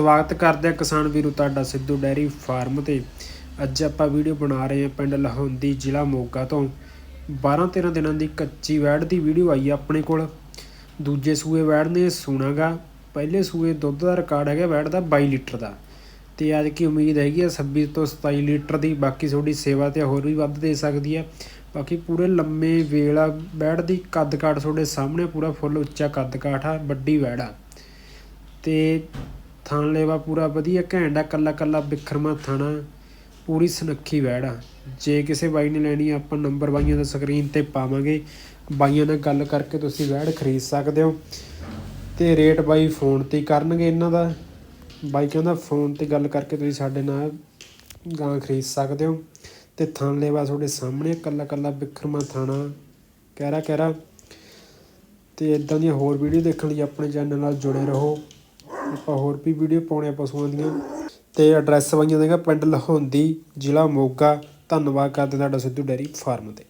ਸਵਾਗਤ ਕਰਦੇ ਹਾਂ ਕਿਸਾਨ ਵੀਰੋ ਤੁਹਾਡਾ ਸਿੱਧੂ ਡੈਰੀ ਫਾਰਮ ਤੇ। ਅੱਜ ਆਪਾਂ ਵੀਡੀਓ ਬਣਾ ਰਹੇ ਹਾਂ ਪਿੰਡ ਲਹੌਂਦੀ ਜ਼ਿਲ੍ਹਾ ਮੋਗਾ ਤੋਂ। 12-13 ਦਿਨਾਂ ਦੀ ਕੱਚੀ ਵੈੜ ਦੀ ਵੀਡੀਓ ਆਈ ਆ ਆਪਣੇ ਕੋਲ। ਦੂਜੇ ਸੂਏ ਵੈੜ ਨੇ ਸੂਣਾਗਾ। ਪਹਿਲੇ ਸੂਏ ਦੁੱਧ ਦਾ ਰਿਕਾਰਡ ਹੈਗਾ ਵੈੜ ਦਾ 22 ਲੀਟਰ ਦਾ। ਤੇ ਅੱਜ ਕੀ ਉਮੀਦ ਹੈਗੀ ਆ 26 ਤੋਂ 27 ਲੀਟਰ ਦੀ। ਬਾਕੀ ਤੁਹਾਡੀ ਸੇਵਾ ਤੇ ਹੋਰ ਵੀ ਵੱਧ ਦੇ ਸਕਦੀ ਹੈ ਬਾਕੀ ਪੂਰੇ ਲੰਮੇ ਵੇਲਾ ਵੈੜ ਦੀ ਕੱਦ ਕਾਠ ਤੁਹਾਡੇ ਸਾਹਮਣੇ ਪੂਰਾ ਫੁੱਲ ਉੱਚਾ ਕੱਦ ਕਾਠ ਆ, ਵੱਡੀ ਵੈੜ ਆ। ਤੇ ਥਣ ਲੇਵਾ ਪੂਰਾ ਵਧੀਆ, ਘੈਂਟ ਆ ਕੱਲਾ ਕੱਲਾ ਬਿਖਰਮਾ ਥਣਾ, ਪੂਰੀ ਸੁਨੱਖੀ ਵੈੜ। ਆ ਜੇ ਕਿਸੇ ਬਾਈ ਨੇ ਲੈਣੀ ਆਪਾਂ ਨੰਬਰ ਬਾਈਆਂ ਦਾ ਸਕਰੀਨ ਤੇ ਪਾਵਾਂਗੇ। ਬਾਈਆਂ ਨਾਲ ਗੱਲ ਕਰਕੇ ਤੁਸੀਂ ਵੈੜ ਖਰੀਦ ਸਕਦੇ ਹੋ। ਤੇ ਰੇਟ ਬਾਈ ਫੋਨ ਤੇ ਹੀ ਕਰਨਗੇ ਇਹਨਾਂ ਦਾ। ਬਾਈ ਕਹਿੰਦਾ ਫੋਨ ਤੇ ਗੱਲ ਕਰਕੇ ਤੁਸੀਂ ਸਾਡੇ ਨਾਲ ਗਾਂ ਖਰੀਦ ਸਕਦੇ ਹੋ। ਤੇ ਥਣ ਲੇਵਾ ਤੁਹਾਡੇ ਸਾਹਮਣੇ ਕੱਲਾ ਕੱਲਾ ਬਿਖਰਮਾ ਥਾਣਾ। ਕਹਿਰਾ ਕਹਿਰਾ। ਤੇ ਇਦਾਂ ਦੀਆਂ ਹੋਰ ਵੀਡੀਓ ਦੇਖਣ ਲਈ ਆਪਣੇ ਚੈਨਲ ਨਾਲ ਜੁੜੇ ਰਹੋ। ਆਪਾਂ ਹੋਰ ਵੀ ਵੀਡੀਓ ਪਾਉਣੇ ਆ ਪਸ਼ੂਆਂ ਦੀਆਂ। ਤੇ ਐਡਰੈਸ ਬਾਈਆਂ ਦੇਗਾ ਪਿੰਡ ਲਹੌਂਦੀ, ਜ਼ਿਲ੍ਹਾ ਮੋਗਾ। ਧੰਨਵਾਦ ਕਰਦੇ ਤੁਹਾਡਾ ਸਿੱਧੂ ਡੈਰੀ ਫਾਰਮ ਤੇ।